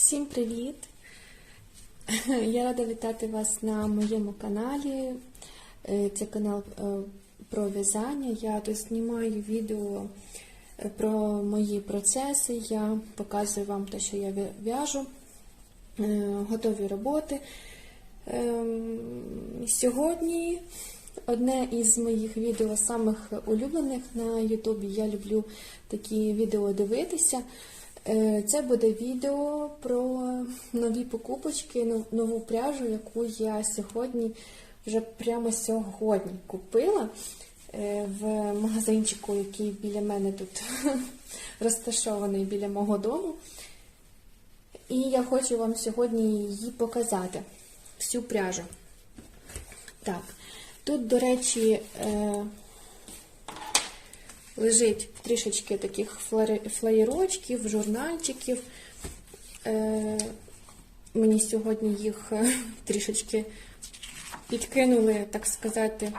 Всім привіт! Я рада вітати вас на моєму каналі. Е, Це канал е, про в'язання. Я тут знімаю відео е, про мої процеси. Я показую вам те, що я в'яжу, готові роботи. Ем, Сьогодні одне із моїх відео самих улюблених на Ютубі. Я люблю такі відео дивитися. Е, Це буде відео про нові покупочки, ну, нову пряжу, яку я сьогодні, вже прямо сьогодні купила е, в магазинчику, який біля мене тут розташований біля мого дому. І я хочу вам сьогодні її показати, всю пряжу. Так, тут, до речі, е, лежить трішечки таких флаєрочків, журнальчиків. Е, мені сьогодні їх е, трішечки підкинули, так сказати,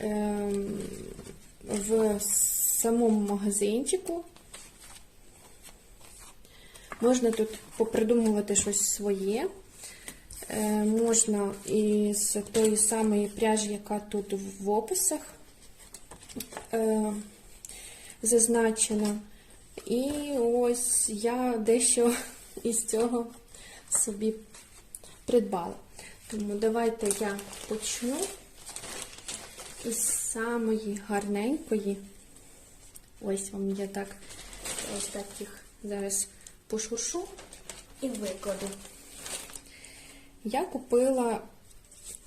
е, в самому магазинчику. Можна тут попридумувати щось своє. Можна із тої самої пряжі, яка тут в описах зазначена. І ось я дещо із цього собі придбала. Тому давайте я почну із самої гарненької. Ось вам я так ось так їх зараз пошуршу і викладу. Я купила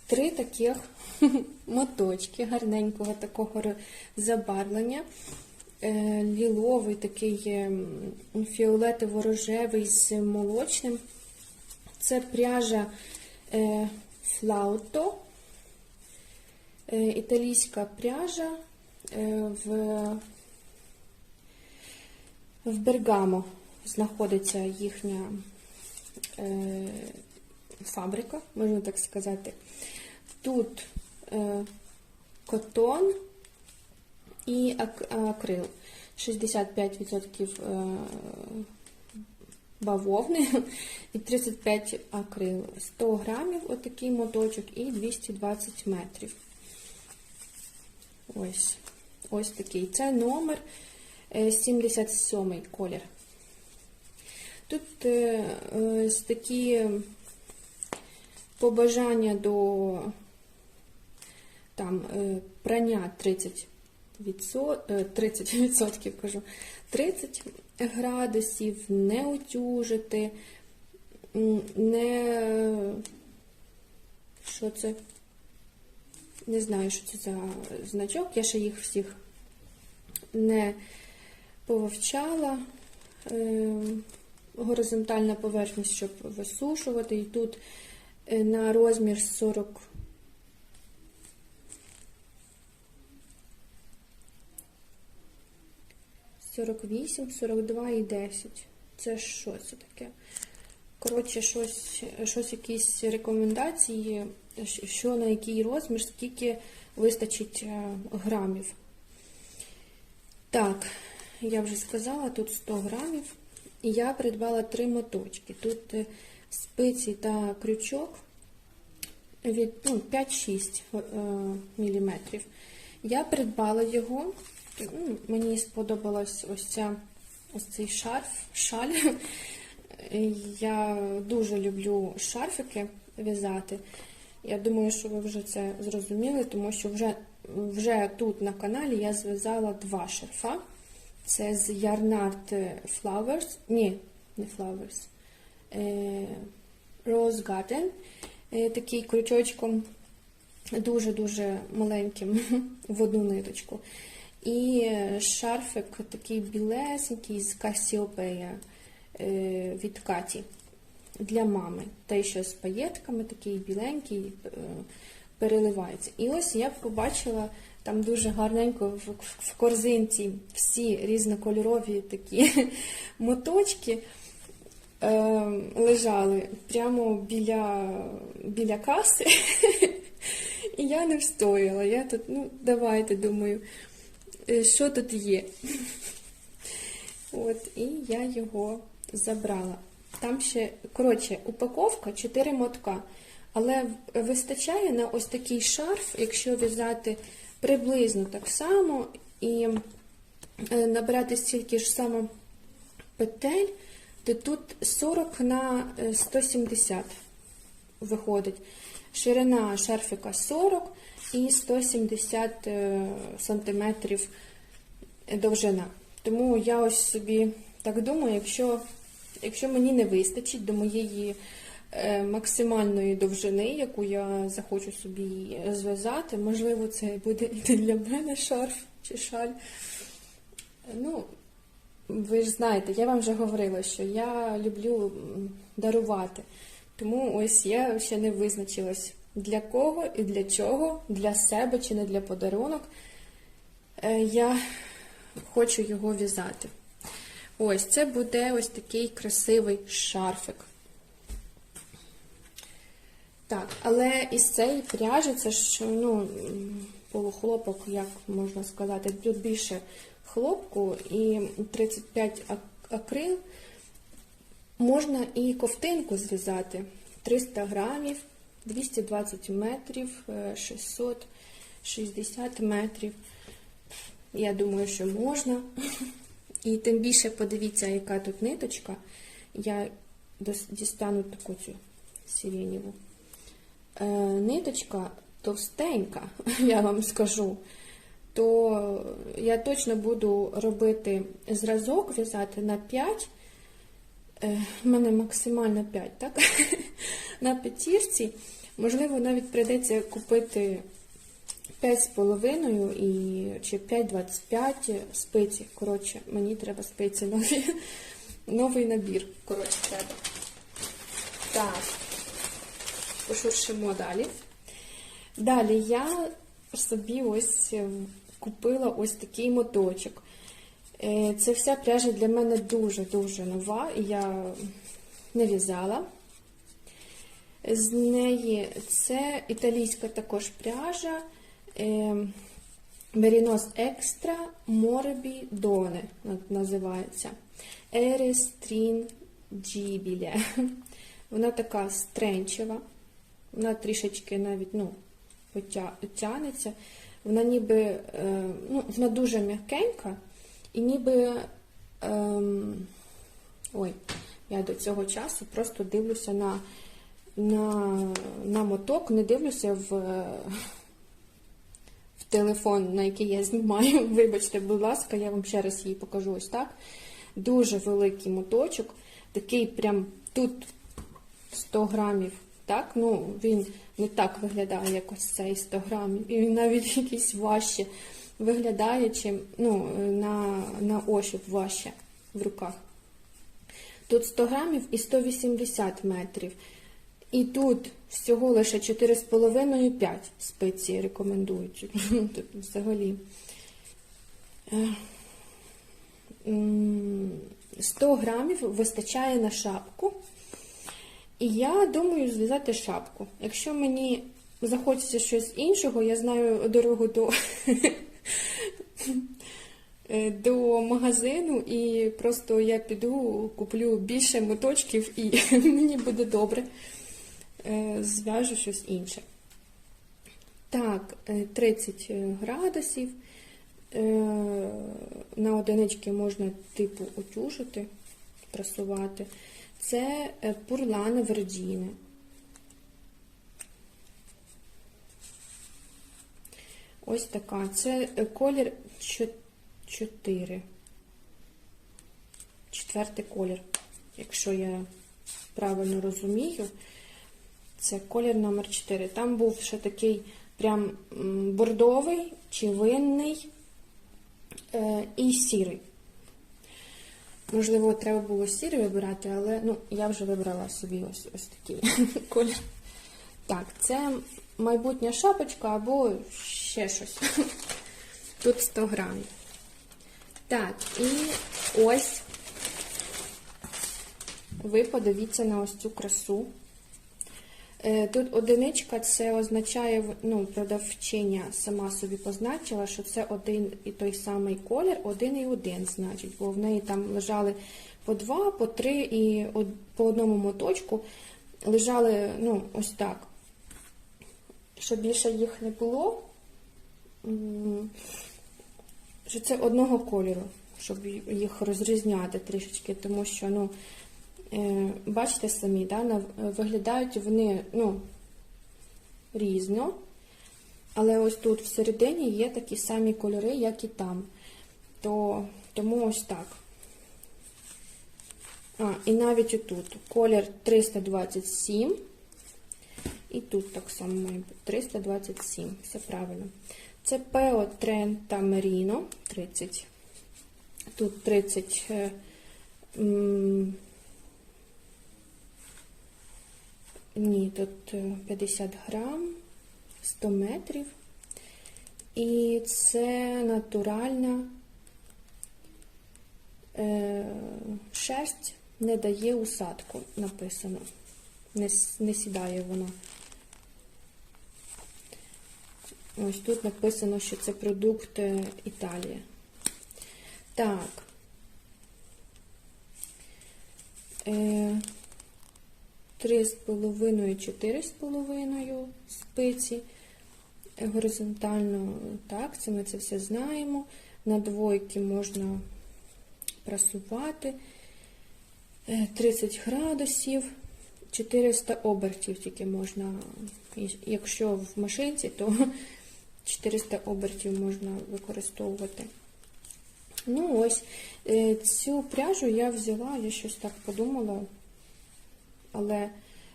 три таких моточки гарненького такого забарвлення. Е, Ліловий такий фіолетово-рожевий з молочним. Це пряжа е, Флауто, е, італійська пряжа в, в Бергамо знаходиться їхня фабрика, можна так сказати. Тут котон і акрил. 65% е, бавовни і 35 акрил. 100 грамів отакий моточок і 220 метрів. Ось, ось такий. Це номер е, 77 колір. Тут е, е, такі побажання до там е, прання 30 відсо- е, 30% кажу, 30 градусів, не утюжити, не що це? Не знаю, що це за значок. Я ще їх всіх не повивчала. Е, Горизонтальна поверхність, щоб висушувати. І тут е, на розмір 40. Сорок вісім, сорок два і десять. Це що це таке? Коротше, щось, щось якісь рекомендації, що на який розмір, скільки вистачить е, грамів. Так, я вже сказала, тут 100 грамів. І я придбала три моточки. Тут е, спиці та крючок від ну, 5-6 мм. Я придбала його. Ну, Мені сподобалась ось ця ось цей шарф, шаль. Я дуже люблю шарфики в'язати. Я думаю, що ви вже це зрозуміли, тому що вже, вже тут на каналі я зв'язала два шарфа. Це з Yarnart Flowers. Ні, не Flowers. Е, Rose Garden. Е, Такий крючочком дуже-дуже маленьким в одну ниточку. І шарфик такий білесенький з е, від Каті для мами. Той, що з паєтками, такий біленький, е, переливається. І ось я побачила там дуже гарненько в, корзинці всі різнокольорові такі моточки е, лежали прямо біля, біля каси. І я не встояла. Я тут, ну, давайте, думаю, що тут є. От, і я його забрала. Там ще, коротше, упаковка 4 мотка. Але вистачає на ось такий шарф, якщо в'язати приблизно так само і е, набирати стільки ж само петель, то тут 40 на е, 170 виходить. Ширина шарфика 40 і 170 е, сантиметрів довжина. Тому я ось собі так думаю, якщо, якщо мені не вистачить до моєї е, максимальної довжини, яку я захочу собі зв'язати, можливо, це буде і для мене шарф чи шаль. Ну, ви ж знаєте, я вам вже говорила, що я люблю дарувати. Тому ось я ще не визначилась для кого і для чого, для себе чи не для подарунок. Е, Я хочу його в'язати. Ось це буде ось такий красивий шарфик. Так, але із цієї пряжі це ж ну, полухлопок, як можна сказати, тут більше хлопку і 35 акрил. Можна і ковтинку зв'язати 300 грамів, 220 метрів, е, 660 метрів. Я думаю, що можна. І тим більше подивіться, яка тут ниточка. Я дістану таку цю сиренєву. Е, ниточка товстенька, я вам скажу. То я точно буду робити зразок, в'язати на 5. Е, в мене максимально 5, так? на п'ятірці. Можливо, навіть прийдеться купити 5,5 і чи 5,25 спиці. Коротше, мені треба спиці нові. Новий набір. Коротше, треба. Так, пошуршимо далі. Далі я собі ось е, купила ось такий моточок. Е, Це вся пряжа для мене дуже-дуже нова, і я не в'язала. З неї це італійська також пряжа е, Merino Extra Morbi Done називається. Ерестрін Gibile. Вона така стренчева, вона трішечки навіть ну, тянеться. Вона ніби е, ну, вона дуже м'якенька і ніби. ем, ой, я до цього часу просто дивлюся на, на, на моток, не дивлюся в, в телефон, на який я знімаю. Вибачте, будь ласка, я вам ще раз її покажу ось так. Дуже великий моточок, такий прям тут 100 грамів. Так, ну він не так виглядає, як ось цей 100 грамів. І він навіть якийсь важче виглядає, чим ну, на, на ощуп важче в руках. Тут 100 грамів і 180 метрів. І тут всього лише 4,5-5 спеції рекомендують. Тут взагалі. Е, 100 грамів вистачає на шапку. І я думаю зв'язати шапку. Якщо мені захочеться щось іншого, я знаю дорогу до, е, до магазину, і просто я піду, куплю більше моточків, і мені буде добре. Е, Зв'яжу щось інше. Так, е, 30 градусів. Е, На одинички можна типу утюжити, прасувати. Це е, пурлана Верджіни. Ось така. Це е, колір 4. Четвертий колір, якщо я правильно розумію. Це колір номер 4. Там був ще такий прям бордовий винний е, і сірий. Можливо, треба було сірий вибирати, але ну, я вже вибрала собі ось ось такий колір. Так, це майбутня шапочка або ще щось. Тут 100 грамів. Так, і ось ви подивіться на ось цю красу. Е, Тут одиничка це означає, ну, продавчиня сама собі позначила, що це один і той самий колір, один і один, значить, бо в неї там лежали по два, по три і по одному моточку лежали ну, ось так. Щоб більше їх не було, що це одного кольору, щоб їх розрізняти трішечки, тому що, ну, е, бачите самі, да, виглядають вони ну, різно. Але ось тут всередині є такі самі кольори, як і там. То, тому ось так. А, і навіть отут колір 327. І тут так само має бути 327. Все правильно. Це Peo Trenta Merino 30. Тут 30. е, Ні, тут е, 50 грам, 100 метрів. І це натуральна е, шерсть не дає усадку, написано. Не сідає вона. Ось тут написано, що це продукт е, Італії. Так. Е, 3,5-4,5 спиці. Е, Горизонтально, так, це ми це все знаємо. На двойки можна прасувати. Е, 30 градусів, 400 обертів тільки можна. Якщо в машинці, то 400 обертів можна використовувати. Ну ось, е, цю пряжу я взяла, я щось так подумала, але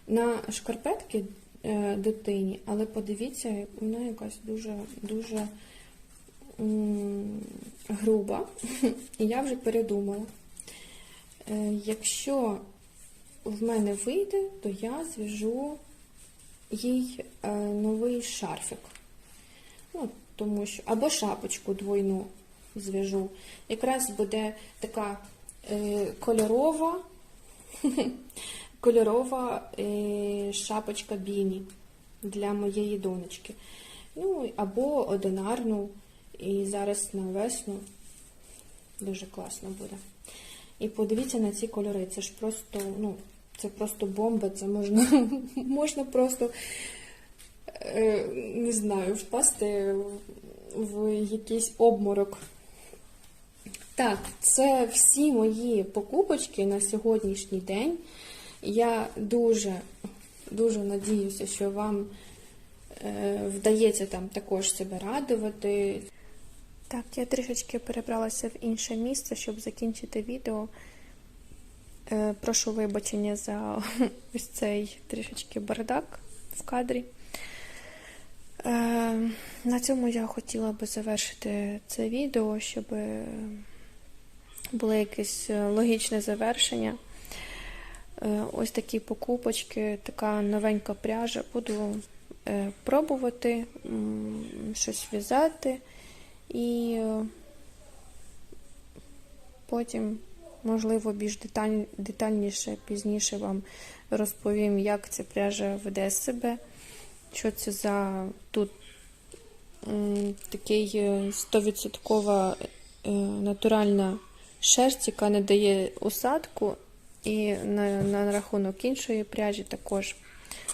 на шкарпетки е, дитині, але подивіться, вона якась дуже дуже груба. І я вже передумала. Е, Якщо в мене вийде, то я зв'яжу їй новий шарфик. Ну, тому що, або шапочку двойну зв'яжу. Якраз буде така е, кольорова, кольорова е, шапочка біні для моєї донечки. Ну, або одинарну. І зараз на весну дуже класно буде. І подивіться на ці кольори. Це ж просто, ну, це просто бомба, це можна, можна просто, не знаю, впасти в- в якийсь обморок. Так, це всі мої покупочки на сьогоднішній день. Я дуже, дуже надіюся, що вам е, вдається там також себе радувати. Так, я трішечки перебралася в інше місце, щоб закінчити відео. Е, Прошу вибачення за ось цей трішечки бардак в кадрі. Е, На цьому я хотіла би завершити це відео, щоб було якесь е, логічне завершення. Е, Ось такі покупочки, така новенька пряжа. Буду е, пробувати щось в'язати і е, потім, можливо, більш деталь, детальніше пізніше вам розповім, як ця пряжа веде себе, що це за тут такий е, 100% е, натуральна шерсть, яка не дає усадку, і на, на рахунок іншої пряжі також.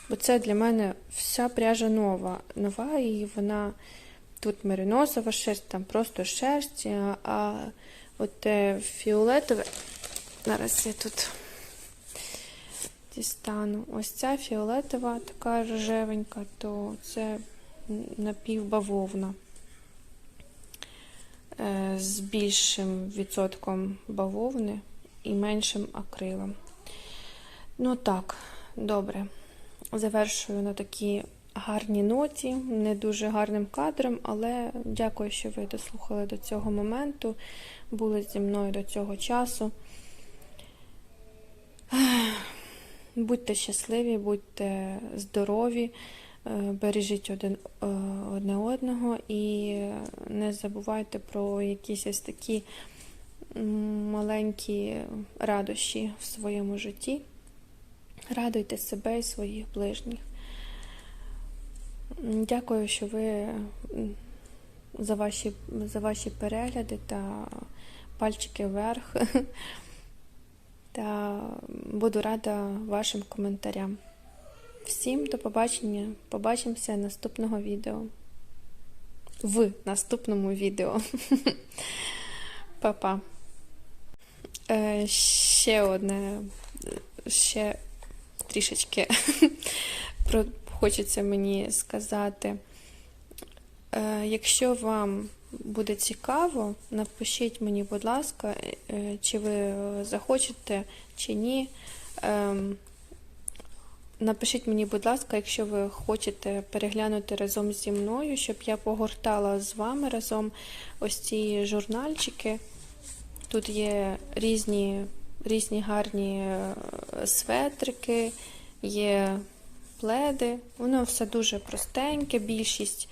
Бо це для мене вся пряжа нова. Нова, і вона тут мериносова шерсть, там просто шерсть, а, от фіолетове. Зараз я тут дістану. Ось ця фіолетова, така рожевенька, то це напівбавовна. Е, З більшим відсотком бавовни і меншим акрилом. Ну так, добре. Завершую на такій гарній ноті, не дуже гарним кадром, але дякую, що ви дослухали до цього моменту, були зі мною до цього часу. Будьте щасливі, будьте здорові, е, бережіть один, е, одне одного і не забувайте про якісь ось такі маленькі радощі в своєму житті. Радуйте себе і своїх ближніх. Дякую, що ви за ваші, за ваші перегляди та пальчики вверх. та буду рада вашим коментарям. Всім до побачення. Побачимося наступного відео. В наступному відео. Па-па. Е, ще одне, ще трішечки про, хочеться мені сказати. Е, якщо вам буде цікаво, напишіть мені, будь ласка, е, чи ви захочете, чи ні. Ем, Напишіть мені, будь ласка, якщо ви хочете переглянути разом зі мною, щоб я погортала з вами разом ось ці журнальчики. Тут є різні, різні гарні е, светрики, є пледи. Воно все дуже простеньке, більшість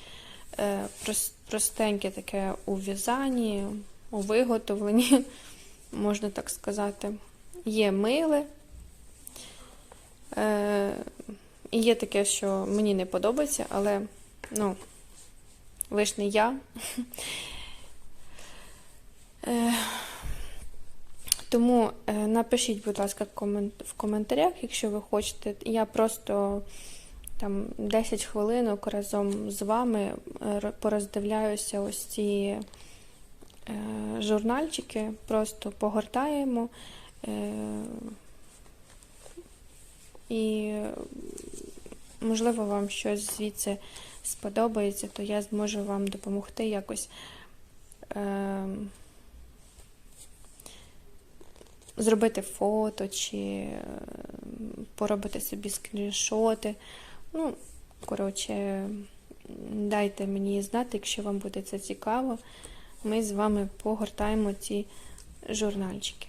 е, прос- простеньке таке у в'язанні, у виготовленні, можна так сказати. Є мили. Е, і є таке, що мені не подобається, але ну, ж не я. Е, тому е, напишіть, будь ласка, в коментарях, якщо ви хочете. Я просто там 10 хвилинок разом з вами е, пороздивляюся ось ці е, журнальчики, просто погортаємо. Е, і можливо вам щось звідси сподобається, то я зможу вам допомогти якось зробити фото чи поробити собі скріншоти. Ну, коротше, дайте мені знати, якщо вам буде це цікаво. Ми з вами погортаємо ці журнальчики.